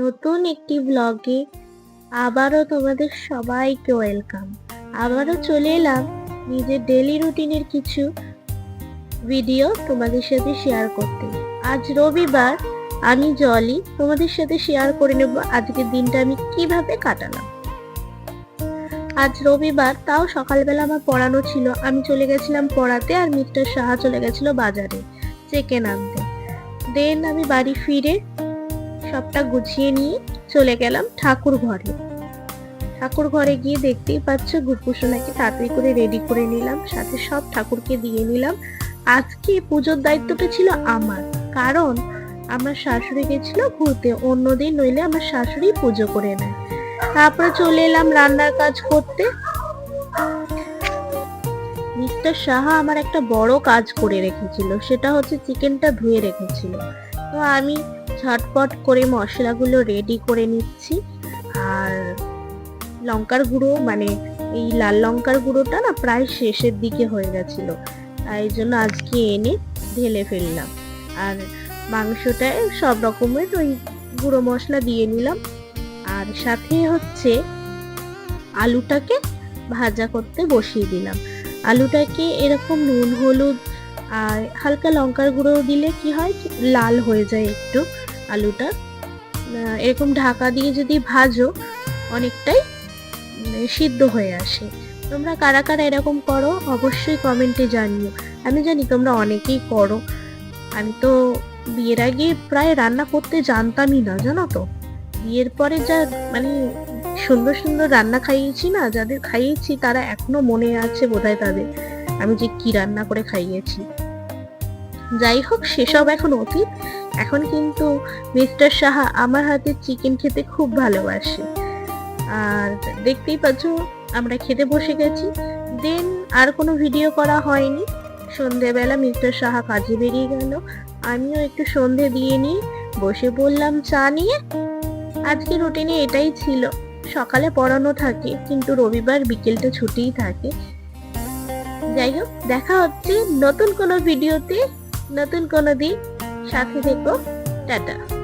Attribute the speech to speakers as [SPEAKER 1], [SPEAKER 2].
[SPEAKER 1] নতুন একটি ব্লগে আবারও তোমাদের সবাইকে ওয়েলকাম আবারও চলে এলাম নিজের ডেলি রুটিনের কিছু ভিডিও তোমাদের সাথে শেয়ার করতে। আজ রবিবার, আমি জলি, তোমাদের সাথে শেয়ার করে নেব আজকের দিনটা আমি কীভাবে কাটালাম। আজ রবিবার, তাও সকালবেলা আমার পড়ানো ছিল। আমি চলে গেছিলাম পড়াতে আর মিস্টার সাহা চলে গেছিল বাজারে চিকেন আনতে। দেন আমি বাড়ি ফিরে সবটা গুছিয়ে নিয়ে চলে গেলাম ঠাকুর ঘরে। ঠাকুর ঘরে গিয়ে দেখতেই পাচ্ছ গুপুসোনাকে তাড়াতাড়ি করে রেডি করে নিলাম, সাথে সব ঠাকুরকে দিয়ে নিলাম। আজকে পুজোর দায়িত্বটা ছিল আমার, কারণ আমার শাশুড়ি গেছিল ঘুরতে, অন্যদিন নইলে আমার শাশুড়ি পুজো করে নেয়। তারপরে চলে এলাম রান্নার কাজ করতে। মিস্টার সাহা আমার একটা বড় কাজ করে রেখেছিল, সেটা হচ্ছে চিকেনটা ধুয়ে রেখেছিল। তো আমি ঝটপট করে মশলাগুলো রেডি করে নিচ্ছি। আর লঙ্কার গুঁড়ো মানে এই লাল লঙ্কার গুঁড়োটা না প্রায় শেষের দিকে হয়ে গেছিল। তাই জন্য আজকে এনে ঢেলে ফেললাম। আর মাংসটায় সব রকমের ওই গুঁড়ো মশলা দিয়ে নিলাম। আর সাথে হচ্ছে আলুটাকে ভাজা করতে বসিয়ে দিলাম। আলুটাকে এরকম নুন, হলুদ আর হালকা লঙ্কার গুঁড়ো দিলে কি হয়? লাল হয়ে যায় একটু আলুটা। এরকম ঢাকা দিয়ে যদি ভাজো, অনেকটাই সিদ্ধ হয়ে আসে। তোমরা কারা কারা এরকম করো, অবশ্যই কমেন্টে জানিও। আমি জানি তোমরা অনেকেই করো। আমি তো বিয়ের আগে প্রায় রান্না করতে জানতামই না, জানো তো? বিয়ের পরে যা মানে সুন্দর সুন্দর রান্না খাইয়েছি না, যাদের খাইয়েছি তারা এখনও মনে আছে বোধহয় তাদের। আমি যে কি রান্না করে খাইয়েছি। যাই হোক, সেসব এখন অতীত। এখন কিন্তু মিস্টার সাহা আমার হাতে চিকেন খেতে খুব ভালোবাসে। আর দেখতেই পাচ্ছ, আমরা খেতে বসে গেছি। দেন আর কোনো ভিডিও করা হয়নি। সন্ধেবেলা মিস্টার সাহা কাজে বেরিয়ে গেল। আমিও একটু সন্ধে দিয়ে নিয়ে বসে বললাম, চা নিয়ে? আজকে রুটিনে এটাই ছিল। সকালে পড়ানো থাকে, কিন্তু রবিবার বিকেলটা ছুটিই থাকে। যাই হোক দেখা হচ্ছে নতুন কোনো ভিডিওতে। নতুন কোনো দিন। সাথে থেকো। টাটা।